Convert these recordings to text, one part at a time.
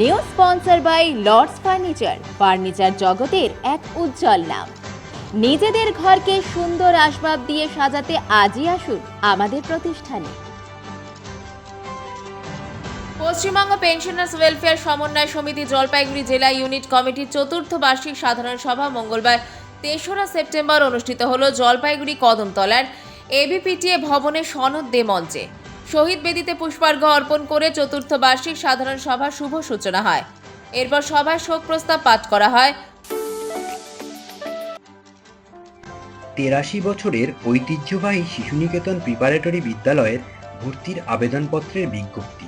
New sponsor by Lords furniture furniture জগতের এক উজ্জ্বল নাম। নিজেদের ঘরকে সুন্দর আসবাব দিয়ে সাজাতে আজই আসুন আমাদের প্রতিষ্ঠানে। পশ্চিমবঙ্গ পেনশনার্স ওয়েলফেয়ার সমন্বয় সমিতি জলপাইগুড়ি জেলা ইউনিট কমিটির চতুর্থ বার্ষিক সাধারণ সভা মঙ্গলবার, তেসরা সেপ্টেম্বর অনুষ্ঠিত হল জলপাইগুড়ি কদমতলার এবিপিটিএ ভবনের সনদ দে মঞ্চে। শহীদ বেদিতে পুষ্পার্ঘ্য অর্পণ করে চতুর্থ বার্ষিক সাধারণ সভা শুভ সূচনা হয়। এরপর সভায় শোক প্রস্তাব পাঠ করা হয়। তেরাশি বছরের ঐতিহ্যবাহী শিশুনিকেতন প্রিপারেটরি বিদ্যালয়ের ভর্তির আবেদনপত্রের বিজ্ঞপ্তি।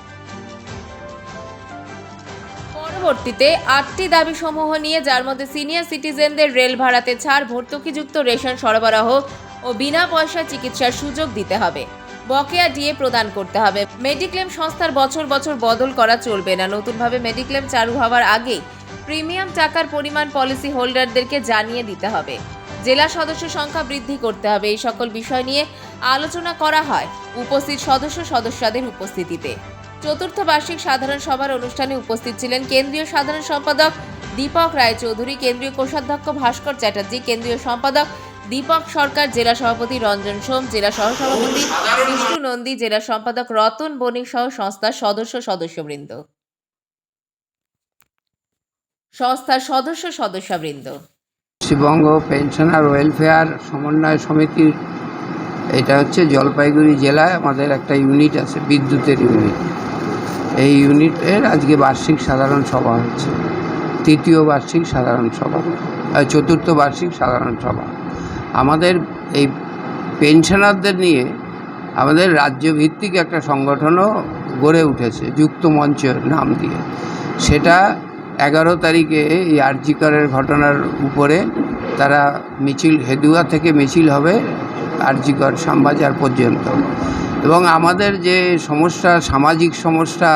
পরবর্তীতে আটটি দাবি সমূহ নিয়ে যার মধ্যে সিনিয়র সিটিজেনদের রেল ভাড়াতে ছাড়, ভর্তুকিযুক্ত রেশন সরবরাহ ও বিনা পয়সা চিকিৎসার সুযোগ দিতে হবে। বকেয়া ডিএ প্রদান করতে হবে। মেডিক্লেম সংস্থার বছর বছর বদল করা চলবে না। নতুনভাবে মেডিক্লেম চালু হওয়ার আগেই প্রিমিয়াম টাকার পরিমাণ পলিসি হোল্ডারদেরকে জানিয়ে দিতে হবে। জেলা সদস্য সংখ্যা বৃদ্ধি করতে হবে। এই সকল বিষয় নিয়ে আলোচনা করা হয় উপস্থিত সদস্য সদস্যদের উপস্থিতিতে। চতুর্থ বার্ষিক সাধারণ সভার অনুষ্ঠানে উপস্থিত ছিলেন কেন্দ্রীয় সাধারণ সম্পাদক দীপক রায়চৌধুরী, কেন্দ্রীয় কোষাধ্যক্ষ ভাস্কর চ্যাটার্জি, কেন্দ্রীয় সম্পাদক দীপক সরকার, জেলা সভাপতি রঞ্জন সোম, জেলা সহসভাপতি বিষ্ণু নন্দী, জেলা সম্পাদক রতন বণিক সহ সংস্থার সদস্য সদস্যবৃন্দ। সংস্থার সদস্য সদস্যবৃন্দ। পশ্চিমবঙ্গ পেনশনার ওয়েলফেয়ার সমন্বয় সমিতির এটা হচ্ছে জলপাইগুড়ি জেলায় আমাদের একটা ইউনিট আছে, বিদ্যুতের ইউনিট এই ইউনিটের আজকে বার্ষিক সাধারণ সভা হচ্ছে। তৃতীয় বার্ষিক সাধারণ সভা। চতুর্থ বার্ষিক সাধারণ সভা। আমাদের এই পেনশনারদের নিয়ে আমাদের রাজ্যভিত্তিক একটা সংগঠনও গড়ে উঠেছে, যুক্ত মঞ্চ নাম দিয়ে। সেটা এগারো তারিখে এই আরজিকরের ঘটনার উপরে তারা মিছিল, হেদুয়া থেকে মিছিল হবে। আরজিকর শ্যামবাজার পর্যন্ত। এবং আমাদের যে সমস্যা, সামাজিক সমস্যা,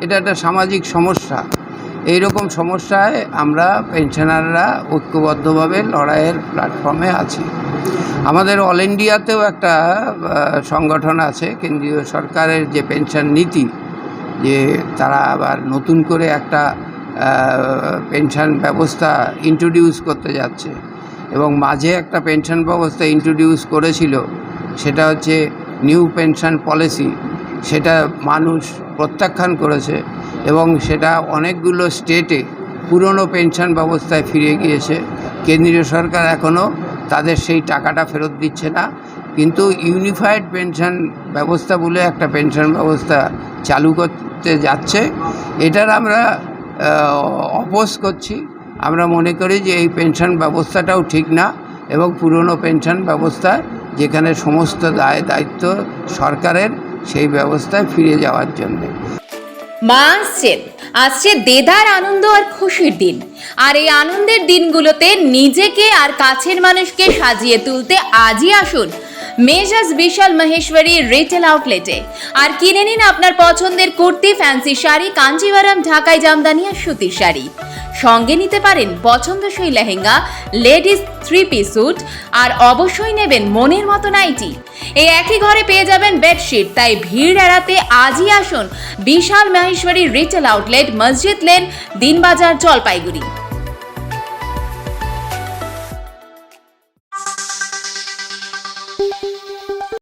এটা একটা সামাজিক সমস্যা। এই রকম সমস্যায় আমরা পেনশনাররা ঐক্যবদ্ধভাবে লড়াইয়ের প্ল্যাটফর্মে আছি। আমাদের অল ইন্ডিয়াতেও একটা সংগঠন আছে, কেন্দ্রীয় সরকারের যে পেনশন নীতি, যে তারা আবার নতুন করে একটা পেনশন ব্যবস্থা ইন্ট্রোডিউস করতে যাচ্ছে। এবং মাঝে একটা পেনশন ব্যবস্থা ইন্ট্রোডিউস করেছিল, সেটা হচ্ছে নিউ পেনশন পলিসি সেটা মানুষ প্রত্যাখ্যান করেছে এবং সেটা অনেকগুলো স্টেটে পুরনো পেনশন ব্যবস্থায় ফিরে গিয়েছে। কেন্দ্রীয় সরকার এখনও তাদের সেই টাকাটা ফেরত দিচ্ছে না। কিন্তু ইউনিফাইড পেনশন ব্যবস্থা বলে একটা পেনশন ব্যবস্থা চালু করতে যাচ্ছে, এটার আমরা অপোজ করছি। আমরা মনে করি যে এই পেনশন ব্যবস্থাটাও ঠিক না এবং পুরনো পেনশন ব্যবস্থা যেখানে সমস্ত দায় দায়িত্ব সরকারের, সেই ব্যবস্থায় ফিরে যাওয়ার জন্যে। মা আসছেন। আসছে দেদার আনন্দ আর খুশির দিন। আর এই আনন্দের দিনগুলোতে নিজেকে আর কাছের মানুষকে সাজিয়ে তুলতে আজই আসুন মেজাজ বিশাল মহেশ্বরী রিটেল আউটলেটে। আর কিনে নিন আপনার পছন্দের কুর্তি, ফ্যান্সি শাড়ি কাঞ্জিভারাম ঢাকাই জামদানি আর সুতির শাড়ি। সঙ্গে নিতে পারেন পছন্দসই lehenga, ladies three piece suit আর অবশ্যই নেবেন মনের মতো নাইটি। এই একই ঘরে পেয়ে যাবেন বেডশিট তাই ভিড় এড়াতে আজই আসুন বিশাল মাহেশ্বরী রিটেল আউটলেট মসজিদ লেন দিনবাজার জলপাইগুড়ি।